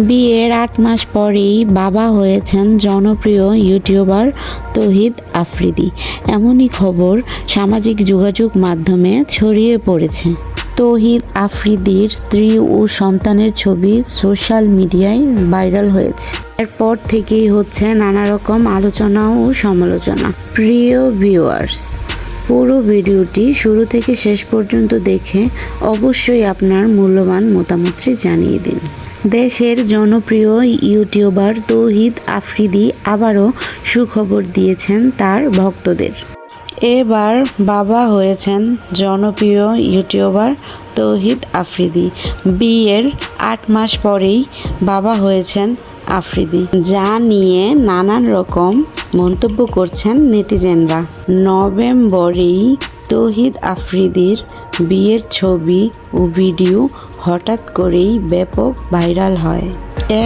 বিয়ের আট মাস পরেই বাবা হয়েছেন জনপ্রিয় ইউটিউবার তহিদ আফ্রিদি। এমনই খবর সামাজিক যোগাযোগ মাধ্যমে ছড়িয়ে পড়েছে। তহিদ আফ্রিদির স্ত্রী ও সন্তানের ছবি সোশ্যাল মিডিয়ায় ভাইরাল হয়েছে। এরপর থেকেই হচ্ছে নানা রকম আলোচনা ও সমালোচনা। প্রিয় ভিউয়ার্স পুরো ভিডিওটি শুরু থেকে শেষ পর্যন্ত দেখে অবশ্যই আপনার মূল্যবান মতামতটি জানিয়ে দিন। দেশের জনপ্রিয় ইউটিউবার তৌহিদ আফ্রিদি আবারও সুখবর দিয়েছেন তার ভক্তদের। এবার বাবা হয়েছেন জনপ্রিয় ইউটিউবার তৌহিদ আফ্রিদি। বিয়ের আট মাস পরেই বাবা হয়েছেন আফ্রিদি, যা নিয়ে নানান রকম মন্তব্য করছেন নেটিজেনরা। নভেম্বরেই তৌহিদ আফ্রিদির বিয়ের ছবি ও ভিডিও হঠাৎ করেই ব্যাপক ভাইরাল হয়।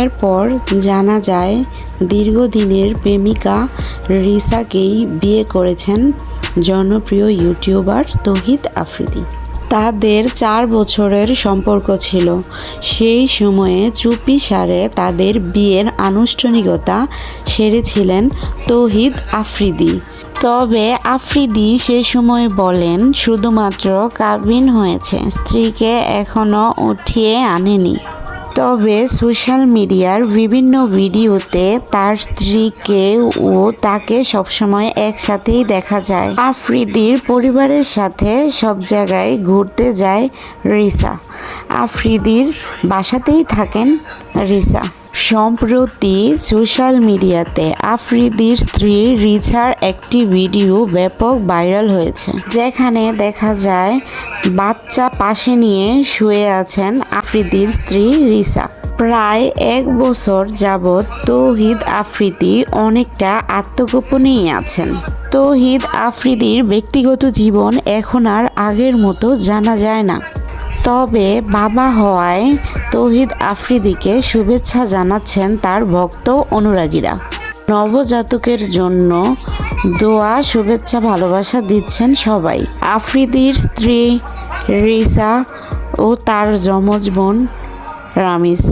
এরপর জানা যায়, দীর্ঘদিনের প্রেমিকা রিসাকেই বিয়ে করেছেন জনপ্রিয় ইউটিউবার তৌহিদ আফ্রিদি। তাদের চার বছরের সম্পর্ক ছিল। সেই সময়ে চুপি সারে তাদের বিয়ের আনুষ্ঠানিকতা সেরেছিলেন তৌহিদ আফ্রিদি। তবে আফ্রিদি সে সময় বলেন, শুধুমাত্র কাবিন হয়েছে। স্ত্রীকে এখনও উঠিয়ে আনেনি। তবে সোশ্যাল মিডিয়ার বিভিন্ন ভিডিওতে তার স্ত্রীকে ও তাকে সবসময় একসাথেই দেখা যায়। আফ্রিদির পরিবারের সাথে সব জায়গায় ঘুরতে যায় রিসা। আফ্রিদির বাসাতেই থাকেন রিসা সম্প্রতি সোশ্যাল মিডিয়াতে আফ্রিদির স্ত্রী রিছার একটি ভিডিও ব্যাপক ভাইরাল হয়েছে, যেখানে দেখা যায় বাচ্চা পাশে নিয়ে শুয়ে আছেন আফ্রিদির স্ত্রী রিসা প্রায় এক বছর যাবৎ তৌহিদ আফ্রিদি অনেকটা আত্মগোপনেই আছেন। তৌহিদ আফ্রিদির ব্যক্তিগত জীবন এখন আর আগের মতো জানা যায় না। তবে বাবা হওয়ায় তৌহিদ আফ্রিদিকে শুভেচ্ছা জানাচ্ছেন তার ভক্ত অনুরাগীরা। নবজাতকের জন্য দোয়া, শুভেচ্ছা, ভালোবাসা দিচ্ছেন সবাই। আফ্রিদির স্ত্রী রিসা ও তার যমজ বোন রামিস।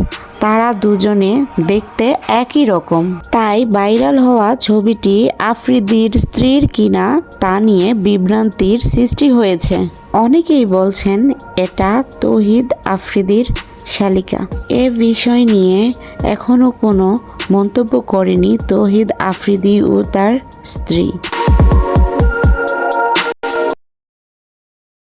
তারা দুজনে দেখতে একই রকম। তাই ভাইরাল হওয়া ছবিটি আফ্রিদির স্ত্রীর কিনা তা নিয়ে বিভ্রান্তির সৃষ্টি হয়েছে। অনেকেই বলছেন, এটা তৌহিদ আফ্রিদির শালিকা। এ বিষয় নিয়ে এখনও কোনো মন্তব্য করেনি তহিদ আফ্রিদি ও তার স্ত্রী।